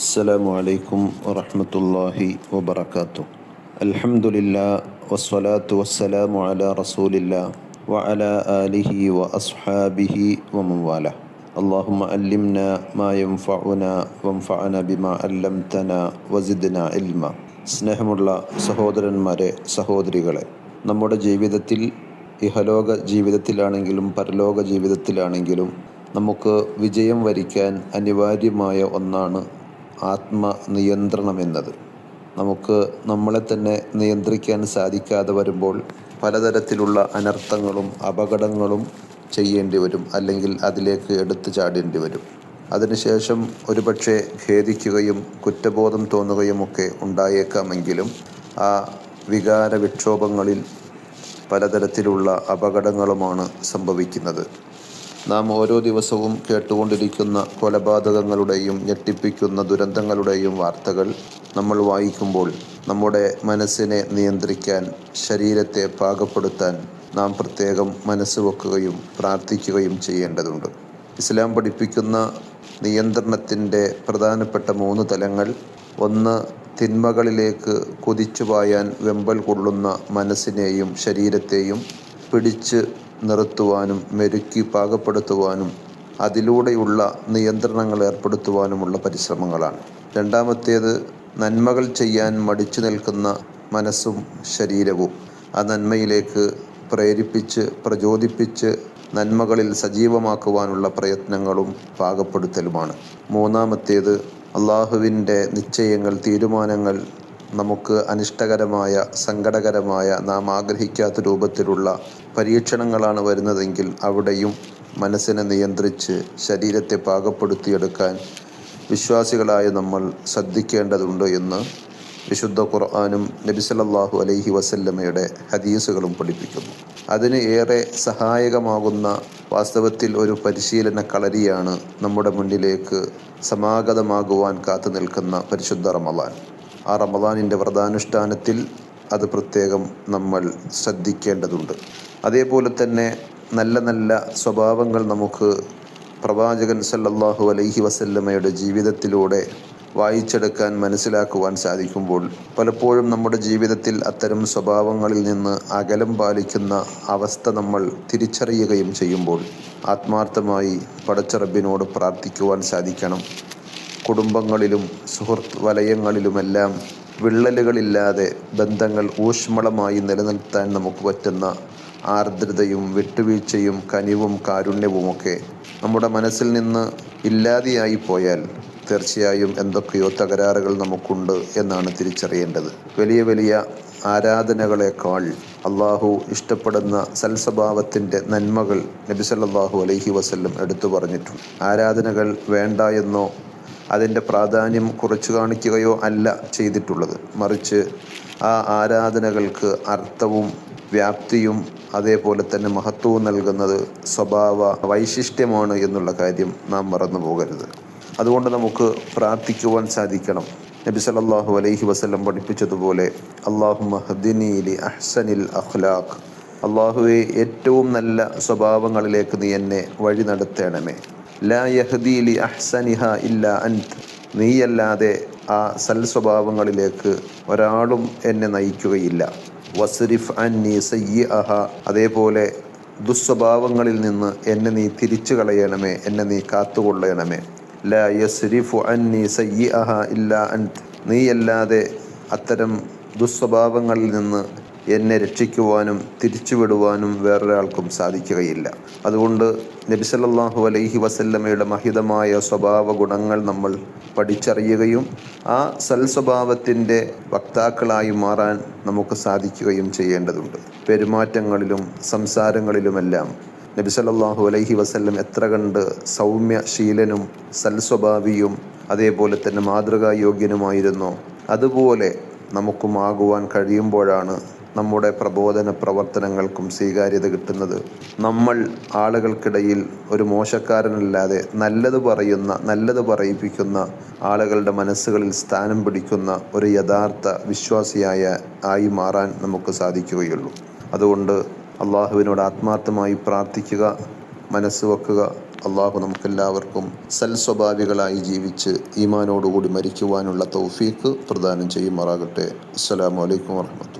السلام عليكم ورحمة الله وبركاته الحمد لله والصلاة والسلام على رسول الله وعلى آله وأصحابه ومن والاه اللهم علمنا ما ينفعنا وانفعنا بما علمتنا وزدنا علما സ്നേഹമുള്ള സഹോദരന്മാരെ സഹോദരികളെ നമ്മുടെ ജീവിതത്തിൽ ഇഹലോക ജീവിതത്തിലാണെങ്കിലും പരലോക ജീവിതത്തിലാണെങ്കിലും നമുക്ക് വിജയം വരിക്കാൻ അനിവാര്യമായ ഒന്നാണ് ആത്മനിയന്ത്രണം എന്നത്. നമുക്ക് നമ്മളെ തന്നെ നിയന്ത്രിക്കാൻ സാധിക്കാതെ വരുമ്പോൾ പലതരത്തിലുള്ള അനർത്ഥങ്ങളും അപകടങ്ങളും ചെയ്യേണ്ടി വരും അല്ലെങ്കിൽ അതിലേക്ക് എടുത്തു ചാടേണ്ടി വരും. അതിനുശേഷം ഒരുപക്ഷെ ഖേദിക്കുകയും കുറ്റബോധം തോന്നുകയുമൊക്കെ ഉണ്ടായേക്കാമെങ്കിലും ആ വികാര വിക്ഷോഭങ്ങളിൽ പലതരത്തിലുള്ള അപകടങ്ങളുമാണ് സംഭവിക്കുന്നത്. നാം ഓരോ ദിവസവും കേട്ടുകൊണ്ടിരിക്കുന്ന കൊലപാതകങ്ങളുടെയും ഞെട്ടിപ്പിക്കുന്ന ദുരന്തങ്ങളുടെയും വാർത്തകൾ നമ്മൾ വായിക്കുമ്പോൾ നമ്മുടെ മനസ്സിനെ നിയന്ത്രിക്കാൻ ശരീരത്തെ പാകപ്പെടുത്താൻ നാം പ്രത്യേകം മനസ്സ് വെക്കുകയും പ്രാർത്ഥിക്കുകയും ചെയ്യേണ്ടതുണ്ട്. ഇസ്ലാം പഠിപ്പിക്കുന്ന നിയന്ത്രണത്തിന്റെ പ്രധാനപ്പെട്ട മൂന്ന് തലങ്ങൾ ഒന്ന് തിന്മകളിലേക്ക് കുതിച്ചു പായാൻ വെമ്പൽ കൊള്ളുന്ന മനസ്സിനെയും ശരീരത്തെയും പിടിച്ച് നിർത്തുവാനും മെരുക്കി പാകപ്പെടുത്തുവാനും അതിലൂടെയുള്ള നിയന്ത്രണങ്ങൾ ഏർപ്പെടുത്തുവാനുമുള്ള പരിശ്രമങ്ങളാണ്. രണ്ടാമത്തേത് നന്മകൾ ചെയ്യാൻ മടിച്ചു നിൽക്കുന്ന മനസ്സും ശരീരവും. ആ നന്മയിലേക്ക് പ്രേരിപ്പിച്ച് പ്രചോദിപ്പിച്ച് നന്മകളിൽ സജീവമാക്കുവാനുള്ള പ്രയത്നങ്ങളും പാകപ്പെടുത്തലുമാണ്. മൂന്നാമത്തേത് അള്ളാഹുവിന്റെ നിശ്ചയങ്ങൾ തീരുമാനങ്ങൾ നമുക്ക് അനിഷ്ടകരമായ സങ്കടകരമായ നാം ആഗ്രഹിക്കാത്ത രൂപത്തിലുള്ള പരീക്ഷണങ്ങളാണ് വരുന്നതെങ്കിൽ അവിടെയും മനസ്സിനെ നിയന്ത്രിച്ച് ശരീരത്തെ പാകപ്പെടുത്തിയെടുക്കാൻ വിശ്വാസികളായ നമ്മൾ ശ്രദ്ധിക്കേണ്ടതുണ്ട് എന്ന് വിശുദ്ധ ഖുർആാനും നബിസലല്ലാഹു അലൈഹി വസല്ലമയുടെ ഹദീസുകളും പഠിപ്പിക്കുന്നു. അതിന് ഏറെ സഹായകമാകുന്ന വാസ്തവത്തിൽ ഒരു പരിശീലന കളരിയാണ് നമ്മുടെ മുന്നിലേക്ക് സമാഗതമാകുവാൻ കാത്തു നിൽക്കുന്ന പരിശുദ്ധ റമദാൻ. ആ റമദാനിന്റെ വ്രതാനുഷ്ഠാനത്തിൽ അത് പ്രത്യേകം നമ്മൾ ശ്രദ്ധിക്കേണ്ടതുണ്ട്. അതേപോലെ തന്നെ നല്ല നല്ല സ്വഭാവങ്ങൾ നമുക്ക് പ്രവാചകൻ സല്ലല്ലാഹു അലൈഹി വസല്ലമ്മയുടെ ജീവിതത്തിലൂടെ വായിച്ചെടുക്കാൻ മനസ്സിലാക്കുവാൻ സാധിക്കുമ്പോൾ പലപ്പോഴും നമ്മുടെ ജീവിതത്തിൽ അത്തരം സ്വഭാവങ്ങളിൽ നിന്ന് അകലം പാലിക്കുന്ന അവസ്ഥ നമ്മൾ തിരിച്ചറിയുകയും ചെയ്യുമ്പോൾ ആത്മാർത്ഥമായി പടച്ചറബിനോട് പ്രാർത്ഥിക്കുവാൻ സാധിക്കണം. കുടുംബങ്ങളിലും സുഹൃത്ത് വലയങ്ങളിലുമെല്ലാം വിള്ളലുകളില്ലാതെ ബന്ധങ്ങൾ ഊഷ്മളമായി നിലനിർത്താൻ നമുക്ക് പറ്റുന്ന ആർദ്രതയും വിട്ടുവീഴ്ചയും കനിവും കാരുണ്യവുമൊക്കെ നമ്മുടെ മനസ്സിൽ നിന്ന് ഇല്ലാതെയായി പോയാൽ തീർച്ചയായും എന്തൊക്കെയോ തകരാറുകൾ നമുക്കുണ്ട് എന്നാണ് തിരിച്ചറിയേണ്ടത്. വലിയ വലിയ ആരാധനകളെക്കാൾ അള്ളാഹു ഇഷ്ടപ്പെടുന്ന സൽസ്വഭാവത്തിന്റെ നന്മകൾ നബിസല്ലാഹു അലഹി വസ്ല്ലം എടുത്തു പറഞ്ഞിട്ടുണ്ട്. ആരാധനകൾ വേണ്ട എന്നോ അതിന്റെ പ്രാധാന്യം കുറച്ചു കാണിക്കുകയോ അല്ല ചെയ്തിട്ടുള്ളത്. മറിച്ച് ആ ആരാധനകൾക്ക് അർത്ഥവും വ്യാപ്തിയും അതേപോലെ തന്നെ മഹത്വവും നൽകുന്നത് സ്വഭാവ വൈശിഷ്ട്യമാണ് എന്നുള്ള കാര്യം നാം മറന്നു പോകരുത്. അതുകൊണ്ട് നമുക്ക് പ്രാർത്ഥിക്കുവാൻ സാധിക്കണം. നബി സല്ലല്ലാഹു അലൈഹി വസല്ലം പഠിപ്പിച്ചതുപോലെ അള്ളാഹു മഹദിനീലി അഹ്സനിൽ അഖ്ലാഖ്. അള്ളാഹുവെ ഏറ്റവും നല്ല സ്വഭാവങ്ങളിലേക്ക് നീ എന്നെ വഴി നടത്തേണമേ. ലാ അഹ്സനിഹ ഇല്ല അൻത്. നീയല്ലാതെ ആ സൽ സ്വഭാവങ്ങളിലേക്ക് ഒരാളും എന്നെ നയിക്കുകയില്ല. വസരിഫ് അന്നി സയ്യി അഹ അതേപോലെ ദുസ്വഭാവങ്ങളിൽ നിന്ന് എന്നെ നീ തിരിച്ചു കളയണമേ എന്നെ നീ കാത്തുകൊള്ളണമേ. ലാ യസ്രിഫു അന്നി സയ്യി അഹ ഇല്ല അൻത്. നീയല്ലാതെ അത്തരം ദുസ്വഭാവങ്ങളിൽ നിന്ന് എന്നെ രക്ഷിക്കുവാനും തിരിച്ചുവിടുവാനും വേറൊരാൾക്കും സാധിക്കുകയില്ല. അതുകൊണ്ട് നബിസല്ലാഹു അലൈഹി വസല്ലമയുടെ മഹിതമായ സ്വഭാവ ഗുണങ്ങൾ നമ്മൾ പഠിച്ചറിയുകയും ആ സൽസ്വഭാവത്തിന്റെ വക്താക്കളായി മാറാൻ നമുക്ക് സാധിക്കുകയും ചെയ്യേണ്ടതുണ്ട്. പെരുമാറ്റങ്ങളിലും സംസാരങ്ങളിലുമെല്ലാം നബി സല്ലല്ലാഹു അലൈഹി വസല്ലം എത്ര കണ്ട് സൗമ്യശീലനും സൽസ്വഭാവിയും അതേപോലെ തന്നെ മാതൃകായോഗ്യനുമായിരുന്നോ? അതുപോലെ നമുക്കും ആകുവാൻ കഴിയുമ്പോഴാണ് നമ്മുടെ പ്രബോധന പ്രവർത്തനങ്ങൾക്കും സ്വീകാര്യത കിട്ടുന്നത്. നമ്മൾ ആളുകൾക്കിടയിൽ ഒരു മോശക്കാരനല്ലാതെ നല്ലത് പറയുന്ന നല്ലത് പറയിപ്പിക്കുന്ന ആളുകളുടെ മനസ്സുകളിൽ സ്ഥാനം പിടിക്കുന്ന ഒരു യഥാർത്ഥ വിശ്വാസിയായ ആയി മാറാൻ നമുക്ക് സാധിക്കുകയുള്ളൂ. അതുകൊണ്ട് അള്ളാഹുവിനോട് ആത്മാർത്ഥമായി പ്രാർത്ഥിക്കുക മനസ്സ് വെക്കുക. അള്ളാഹു നമുക്കെല്ലാവർക്കും സൽസ്വഭാവികളായി ജീവിച്ച് ഈമാനോടുകൂടി മരിക്കുവാനുള്ള തൗഫീക്ക് പ്രദാനം ചെയ്യുമാറാകട്ടെ. അസ്സലാമു അലൈക്കും വറഹമത്തു